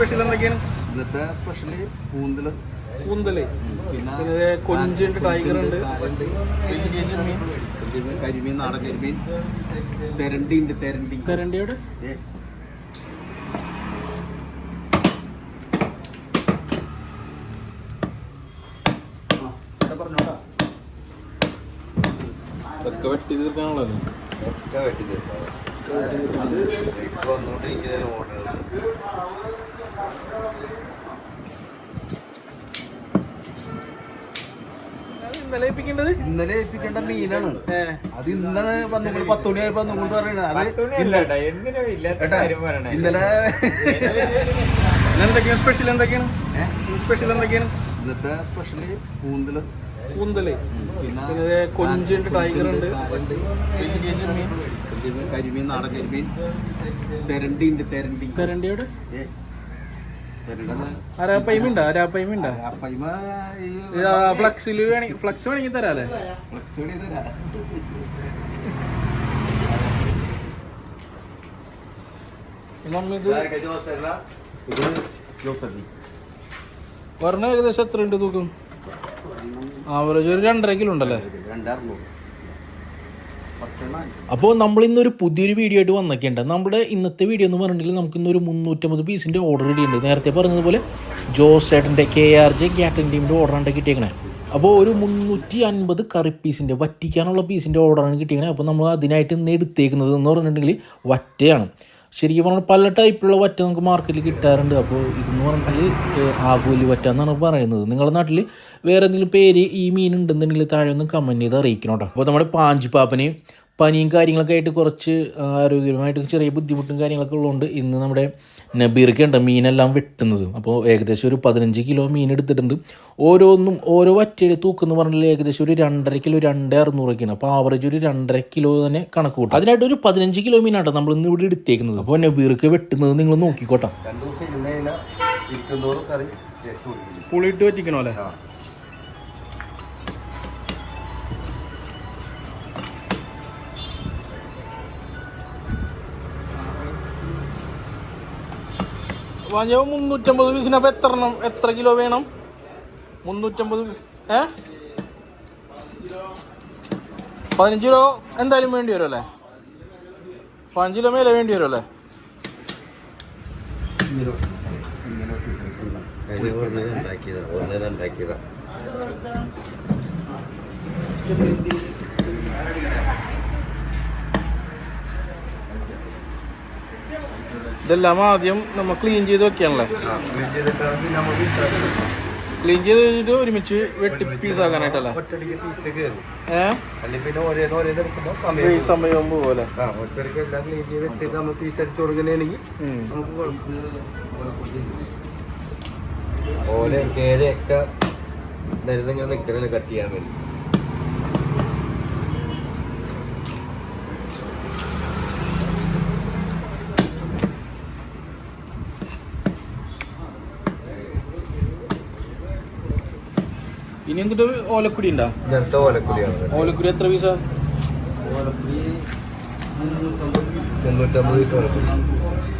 Special എന്തൊക്കെയാണ്? ഇന്നത്തെ special കൂന്തൽ കൂന്തൽ പിന്നെ കൊഞ്ചുണ്ട് ടൈഗർ ഉണ്ട് കരിമീൻ, കരിമീൻ നാടൻ കരിമീൻ. തെരണ്ടി ഉണ്ട് തെരണ്ടി. തെരണ്ടിയോട് വെട്ടി തീർക്കാനുള്ളത് ഒക്കെ വെട്ടി തീർക്കാം. അത് ഇപ്പൊ വന്നുകൊണ്ടിരിക്കുന്ന ഓർഡർ ഇന്നലെ ഏൽപ്പിക്കേണ്ടത്? ഇന്നലെ ഏൽപ്പിക്കേണ്ട മീനാണ്. അത് ഇന്നലെ വന്നു. പത്ത് ആയപ്പോ നിങ്ങൾ പറയണ. അത് ഇന്നലെ എന്തൊക്കെയാണ് സ്പെഷ്യൽ എന്തൊക്കെയാണ്? സ്പെഷ്യൽ എന്തൊക്കെയാണ്? ഇന്നത്തെ സ്പെഷ്യൽ കൂന്തൽ കൂന്തൽ പിന്നെ കൊഞ്ചുണ്ട് ടൈഗർ ഉണ്ട്. കരിമീൻ നാടൻ കരിമീൻ തെരണ്ടി. ഉണ്ട് തെരണ്ടി തരണ്ടിയോട് ഏ, തെരണ്ടെന്ന് അരാപ്പൈമ ഉണ്ടോ അരാപ്പൈമ പൈമ ഈ ഫ്ലക്സിൽ വേണമെങ്കിൽ ഫ്ലക്സ് വേണമെങ്കിൽ തരാല്ലേ? ഫ്ലക്സ് തരാം. ഏകദേശം എത്ര ഉണ്ട് തൂക്കം ആവറേജ് ഒരു രണ്ടര കിലോ ഉണ്ടല്ലേ? പത്തെണ്ണം അപ്പോൾ നമ്മൾ ഇന്നൊരു പുതിയൊരു വീഡിയോ ആയിട്ട് വന്നൊക്കെയുണ്ട്. നമ്മുടെ ഇന്നത്തെ വീഡിയോ എന്ന് പറഞ്ഞിട്ടുണ്ടെങ്കിൽ നമുക്ക് ഇന്നൊരു മുന്നൂറ്റമ്പത് പീസിന്റെ ഓർഡർ ഇടിയുണ്ട് നേരത്തെ പറഞ്ഞതുപോലെ ജോസ് ചേട്ടന്റെ കെ ആർ ജെ ക്യാറ്ററിംഗ് ടീമിന്റെ ഓർഡറാണ് കിട്ടിയേക്കണേ. അപ്പോൾ ഒരു മുന്നൂറ്റി അൻപത് കറി പീസിന്റെ വറ്റിക്കാനുള്ള പീസിന്റെ ഓർഡറാണ് കിട്ടിയേക്കണേ. അപ്പോൾ നമ്മൾ അതിനായിട്ട് ഇന്ന് എടുത്തേക്കുന്നത് എന്ന് പറഞ്ഞിട്ടുണ്ടെങ്കിൽ വറ്റയാണ്. ശരിക്കും പറഞ്ഞാൽ പല ടൈപ്പിലുള്ള വറ്റ നമുക്ക് മാർക്കറ്റിൽ കിട്ടാറുണ്ട്. അപ്പോൾ ഇതെന്ന് പറഞ്ഞാൽ ആകൂലി വറ്റ എന്നാണ് പറയുന്നത്. നിങ്ങളുടെ നാട്ടിൽ വേറെ എന്തെങ്കിലും പേര് ഈ മീൻ ഉണ്ടെന്നുണ്ടെങ്കിൽ താഴെ ഒന്ന് കമന്റ് ചെയ്ത് അറിയിക്കണം കേട്ടോ. അപ്പോൾ നമ്മുടെ പാഞ്ചിപ്പാപ്പന് പനിയും കാര്യങ്ങളൊക്കെ ആയിട്ട് കുറച്ച് ആരോഗ്യപരമായിട്ട് ചെറിയ ബുദ്ധിമുട്ടും കാര്യങ്ങളൊക്കെ ഉള്ളതുകൊണ്ട് ഇന്ന് നമ്മുടെ നബീർക്ക് ഉണ്ട് മീനെല്ലാം വെട്ടുന്നത്. അപ്പോൾ ഏകദേശം ഒരു പതിനഞ്ച് കിലോ മീൻ എടുത്തിട്ടുണ്ട്. ഓരോന്നും ഓരോ വറ്റയുടെ തൂക്കെന്ന് പറഞ്ഞാൽ ഏകദേശം ഒരു രണ്ടര കിലോ രണ്ട് അറുന്നൂറൊക്കെയാണ്. അപ്പോൾ ആവറേജ് ഒരു രണ്ടര കിലോ തന്നെ കണക്ക് കൂട്ടും. അതിനായിട്ട് ഒരു പതിനഞ്ച് കിലോ മീനാട്ടോ നമ്മൾ ഇന്ന് ഇവിടെ എടുത്തേക്കുന്നത്. അപ്പോൾ നബീർക്ക് വെട്ടുന്നത് നിങ്ങൾ നോക്കിക്കോട്ടെ. പുളിയിട്ട് പറ്റിക്കണോ അല്ലേ? വാങ്ങിയ മുന്നൂറ്റമ്പത് പീസിന് അപ്പോൾ എത്ര എണ്ണം എത്ര കിലോ വേണം മുന്നൂറ്റമ്പത് ഏ പതിനഞ്ച് കിലോ എന്തായാലും വേണ്ടി വരും അല്ലേ പതിനഞ്ച് കിലോ മേലെ വേണ്ടി വരും അല്ലേ ഒന്നേരം കൊല്ലം ഇതെല്ലാം ആദ്യം നമ്മൾ ക്ലീൻ ചെയ്ത് വെക്കാണല്ലേ ക്ലീൻ ചെയ്ത് കഴിഞ്ഞിട്ട് ഒരുമിച്ച് വെട്ടി പീസാക്കാനായിട്ടല്ലേ പീസ് ആക്കാനായിട്ടല്ലേ ഏഹ് സമയം പോലെ ഓലെ കേരയൊക്കെ നിരന്തങ്ങനെ നിൽക്കണേ കട്ട് ചെയ്യാൻ വേണ്ടി ഇനി എന്നിട്ട് ഓലക്കുടി ഉണ്ടോ? ഇങ്ങനത്തെ ഓലക്കുടിയാണ്. ഓലക്കുടി എത്ര പീസ? ഓലക്കുടി മുന്നൂറ്റമ്പത് പീസ്. ഓലക്കുടി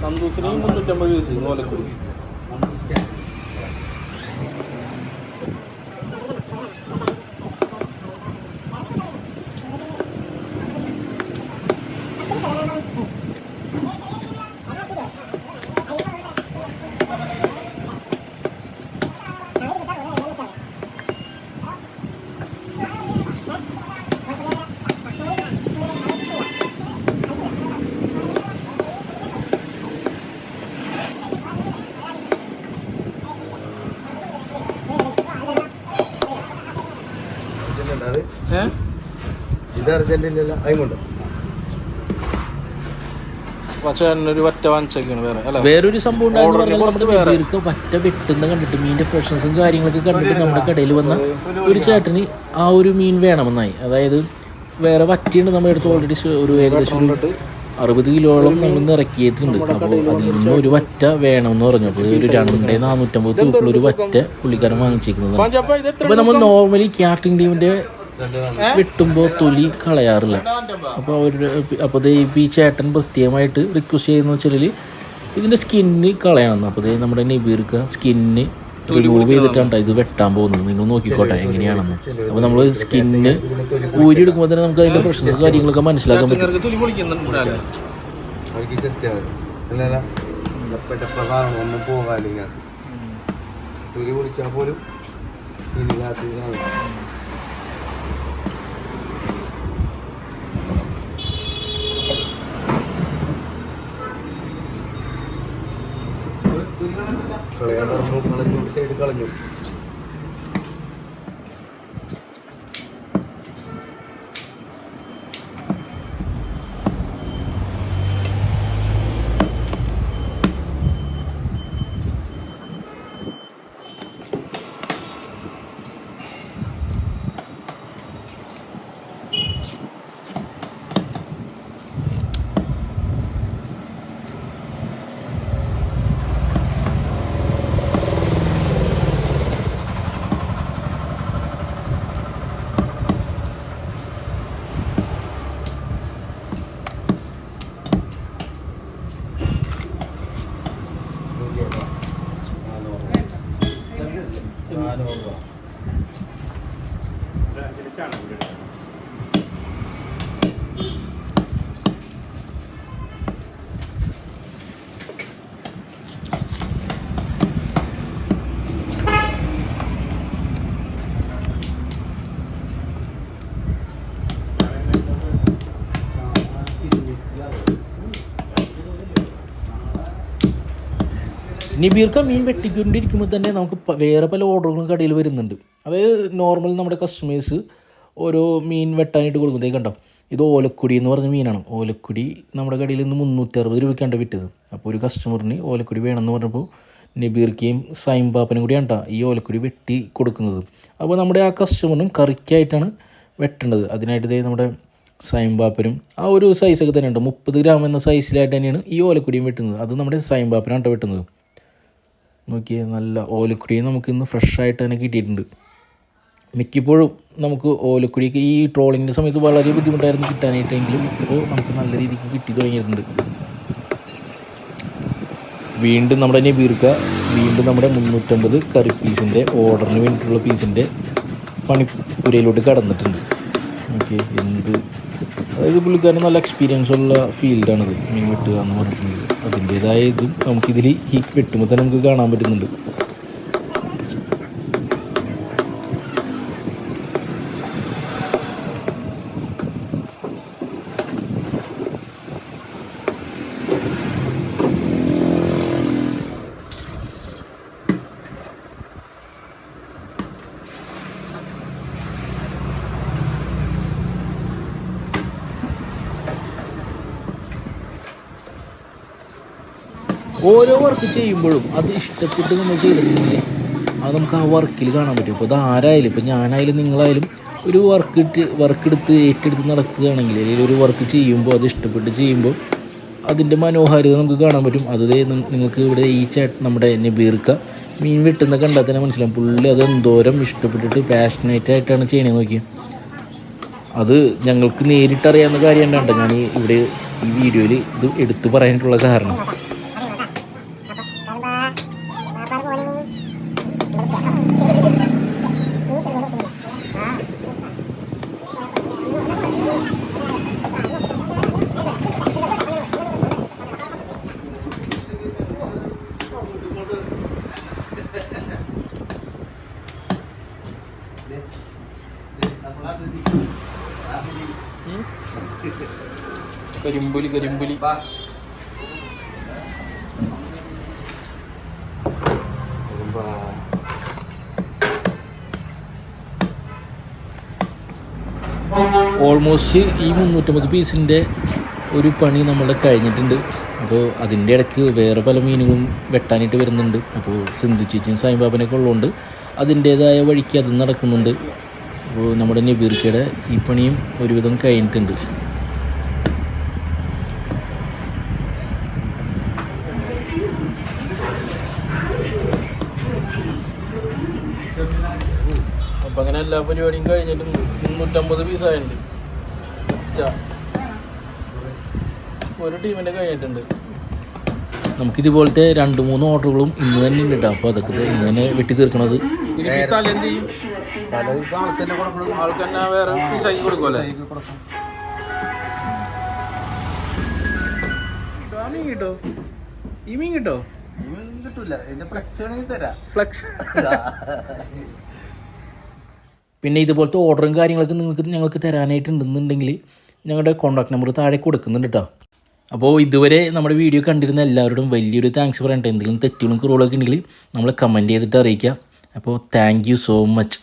തന്തൂസിന് മുന്നൂറ്റമ്പത് പീസ് ഓലക്കുടി ഇതുണ്ട് അത് ഏഹ് ഇത് അർജന്റീനല്ല അതുകൊണ്ട് പക്ഷേ ഒരു ഒറ്റ വാങ്ങിച്ചൊക്കെയാണ് വേറെ അല്ല? വേറൊരു സംഭവം വറ്റ വെട്ടുന്ന കണ്ടിട്ട് മീനിന്റെ ഫ്രഷ്നസും കാര്യങ്ങളൊക്കെ കണ്ടിട്ട് നമ്മുടെ കടയിൽ വന്ന ഒരു ചേട്ടന് ആ ഒരു മീൻ വേണമെന്നായി. അതായത് വേറെ വറ്റിയുണ്ട് നമ്മുടെ അടുത്ത് ഓൾറെഡി ഒരു ഏകദേശം ഒരു അറുപത് കിലോളം നമ്മൾ നിറക്കിയിട്ടുണ്ട്. ഇറക്കിയിട്ടുണ്ട് അപ്പോൾ അതിൽ നിന്ന് ഒരു വറ്റ വേണമെന്ന് പറഞ്ഞപ്പോൾ ഒരു രണ്ടേ നാനൂറ്റമ്പത് തൂക്കുള്ള ഒരു വറ്റ പുള്ളിക്കാരൻ വാങ്ങിച്ചിരിക്കുന്നതാണ് എത്ര അപ്പോൾ നമ്മൾ നോർമലി ക്യാറ്റിംഗ് ടീമിന്റെ വെട്ടുമ്പോൾ തൊലി കളയാറില്ല. അപ്പോൾ അവരുടെ അപ്പോൾ ദേ ഈ ചേട്ടൻ പ്രത്യേകമായിട്ട് റിക്വസ്റ്റ് ചെയ്യുന്ന വെച്ചാൽ ഇതിന്റെ സ്കിന്ന് കളയണം. അപ്പോൾ ദേ നമ്മുടെ നിബീർക്ക സ്കിന്ന് റിമൂവ് ചെയ്തിട്ടാണ് ഇത് വെട്ടാൻ പോകുന്നത്. നിങ്ങൾ നോക്കിക്കോട്ടെ എങ്ങനെയാണെന്ന്. അപ്പോൾ നമ്മൾ സ്കിന്ന് ഊരി എടുക്കുമ്പോൾ തന്നെ നമുക്ക് അതിന്റെ ഫ്രഷ്നസ് കാര്യങ്ങളൊക്കെ മനസ്സിലാക്കാൻ പറ്റും. ചെറുക്ക് തൊലി പൊളിക്കുന്നുണ്ട് അല്ലേ അവർക്ക് ചെത്തിയാൽ അല്ലല്ല പെട്ടപ്രകാരം ഒന്നും പോകാനില്ല തുരി കുളിച്ചാൽ പോലും ഇല്ലാത്ത കളയാൻ പറഞ്ഞു കളഞ്ഞു സൈഡ് കളഞ്ഞു നാനൂറ് രൂപ നിബീർക്ക മീൻ വെട്ടിക്കൊണ്ടിരിക്കുമ്പോൾ തന്നെ നമുക്ക് വേറെ പല ഓർഡറുകളും കടയിൽ വരുന്നുണ്ട്. അതായത് നോർമൽ നമ്മുടെ കസ്റ്റമേഴ്സ് ഓരോ മീൻ വെട്ടാനായിട്ട് കൊടുക്കുന്നത്. കണ്ടോ? ഇത് ഓലക്കുടി എന്ന് പറഞ്ഞ മീനാണ്. ഓലക്കുടി നമ്മുടെ കടയിൽ നിന്ന് മുന്നൂറ്റി അറുപത് രൂപയ്ക്കാണ് വിറ്റത്. അപ്പോൾ ഒരു കസ്റ്റമറിന് ഓലക്കുടി വേണമെന്ന് പറഞ്ഞപ്പോൾ നബീർക്കയും സൈംബാപ്പനും കൂടി ട്ടോ ഈ ഓലക്കുടി വെട്ടി കൊടുക്കുന്നത്. അപ്പോൾ നമ്മുടെ ആ കസ്റ്റമറിനും കറിക്കായിട്ടാണ് വെട്ടേണ്ടത്. അതിനായിട്ട് നമ്മുടെ സൈംബാപ്പനും ആ ഒരു സൈസൊക്കെ തന്നെ ഉണ്ട് മുപ്പത് ഗ്രാം എന്ന സൈസിലായിട്ട് തന്നെയാണ് ഈ ഓലക്കുടിയും വെട്ടുന്നത്. അത് നമ്മുടെ സൈംബാപ്പനാണ് വെട്ടുന്നത്. നോക്കിയേ നല്ല ഓലക്കുടിയും നമുക്ക് ഇന്ന് ഫ്രഷായിട്ട് തന്നെ കിട്ടിയിട്ടുണ്ട്. മിക്കപ്പോഴും നമുക്ക് ഓലക്കുടിയൊക്കെ ഈ ട്രോളിങ്ങിന്റെ സമയത്ത് വളരെ ബുദ്ധിമുട്ടായിരുന്നു കിട്ടാനായിട്ടെങ്കിലും ഇപ്പോൾ നമുക്ക് നല്ല രീതിക്ക് കിട്ടി തുടങ്ങിയിട്ടുണ്ട്. വീണ്ടും നമ്മുടെ നബീർക്ക വീണ്ടും നമ്മുടെ മുന്നൂറ്റമ്പത് കറി പീസിന്റെ ഓർഡറിന് വേണ്ടിയിട്ടുള്ള പീസിന്റെ പണിപ്പുരയിലോട്ട് കടന്നിട്ടുണ്ട്. ഓക്കെ എന്ത്? അതായത് പുള്ളിക്കാരൻ നല്ല എക്സ്പീരിയൻസ് ഉള്ള ഫീൽഡാണിത് മീൻ വെട്ടുക എന്ന് പറഞ്ഞിട്ടുണ്ടെങ്കിൽ. അതിന്റേതായ ഇതും നമുക്കിതിൽ ഈ വെട്ടുമ്പോൾ തന്നെ നമുക്ക് കാണാൻ പറ്റുന്നുണ്ട്. ഓരോ വർക്ക് ചെയ്യുമ്പോഴും അത് ഇഷ്ടപ്പെട്ട് നമ്മൾ ചെയ്തിട്ടുണ്ടെങ്കിൽ അത് നമുക്ക് ആ വർക്കിൽ കാണാൻ പറ്റും. ഇപ്പോൾ ഇത് ആരായാലും ഇപ്പോൾ ഞാനായാലും നിങ്ങളായാലും ഒരു വർക്ക് ഇട്ട് വർക്ക് എടുത്ത് ഏറ്റെടുത്ത് നടക്കുകയാണെങ്കിൽ അല്ലെങ്കിൽ ഒരു വർക്ക് ചെയ്യുമ്പോൾ അത് ഇഷ്ടപ്പെട്ട് ചെയ്യുമ്പോൾ അതിന്റെ മനോഹാരിത നമുക്ക് കാണാൻ പറ്റും. അത് നിങ്ങൾക്ക് ഇവിടെ ഈ ചേട്ടൻ നമ്മുടെ നബീർക്ക മീൻ വെട്ടുന്ന കണ്ടാൽ തന്നെ മനസ്സിലാവും. പുള്ളി അത് എന്തോരം ഇഷ്ടപ്പെട്ടിട്ട് പാഷനേറ്റ് ആയിട്ടാണ് ചെയ്യണേ നോക്കിയത് അത് ഞങ്ങൾക്ക് നേരിട്ടറിയാവുന്ന കാര്യം ഉണ്ടാണ്ട് ഞാൻ ഇവിടെ ഈ വീഡിയോയിൽ ഇത് എടുത്തു പറയാനായിട്ടുള്ള കാരണം. കരിമ്പുലി കരിമ്പുലി ഓൾമോസ്റ്റ് ഈ മുന്നൂറ്റമ്പത് പീസിന്റെ ഒരു പണി നമ്മൾ കഴിഞ്ഞിട്ടുണ്ട്. അപ്പോൾ അതിന്റെ ഇടയ്ക്ക് വേറെ പല മീനുകളും വെട്ടാനായിട്ട് വരുന്നുണ്ട്. അപ്പോൾ സിന്ധു ചേച്ചിയും സായിബാബനൊക്കെ ഉള്ളതുകൊണ്ട് അതിന്റേതായ വഴിക്ക് അത് നടക്കുന്നുണ്ട്. അപ്പോൾ നമ്മുടെ നബീർക്കയുടെ ഈ പണിയും ഒരുവിധം കഴിഞ്ഞിട്ടുണ്ട്. എല്ലാ പരിപാടിയും കഴിഞ്ഞിട്ടുണ്ട്. മുന്നൂറ്റമ്പത് പീസായുണ്ട് ഒരു ടീമിന്റെ കഴിഞ്ഞിട്ടുണ്ട്. നമുക്കിതുപോലത്തെ രണ്ട് മൂന്ന് ഓർഡറുകളും ഇന്ന് തന്നെ ഉണ്ട് കേട്ടോ അപ്പോൾ അതൊക്കെ ഇന്ന് തന്നെ വെട്ടി തീർക്കണത്. വേറെ പീസാക്കി കൊടുക്കുമല്ലേ മീൻ കിട്ടോ? ഈ മീൻ കിട്ടോ? കിട്ടൂല. വേണമെങ്കിൽ തരാം. ഫ്ലക്സ് പിന്നെ ഇതുപോലത്തെ ഓർഡറും കാര്യങ്ങളൊക്കെ നിങ്ങൾക്ക് ഞങ്ങൾക്ക് തരാനായിട്ടുണ്ടെന്നുണ്ടെങ്കിൽ ഞങ്ങളുടെ കോൺടാക്ട് നമ്പർ താഴെ കൊടുക്കുന്നുണ്ട് കേട്ടോ അപ്പോൾ ഇതുവരെ നമ്മുടെ വീഡിയോ കണ്ടിരുന്ന എല്ലാവരോടും വലിയൊരു താങ്ക്സ് പറയട്ടെ. എന്തെങ്കിലും തെറ്റുകളും കുറവുകളൊക്കെ ഉണ്ടെങ്കിൽ നമ്മൾ കമന്റ് ചെയ്തിട്ട് അറിയിക്കുക. അപ്പോൾ താങ്ക് സോ മച്ച്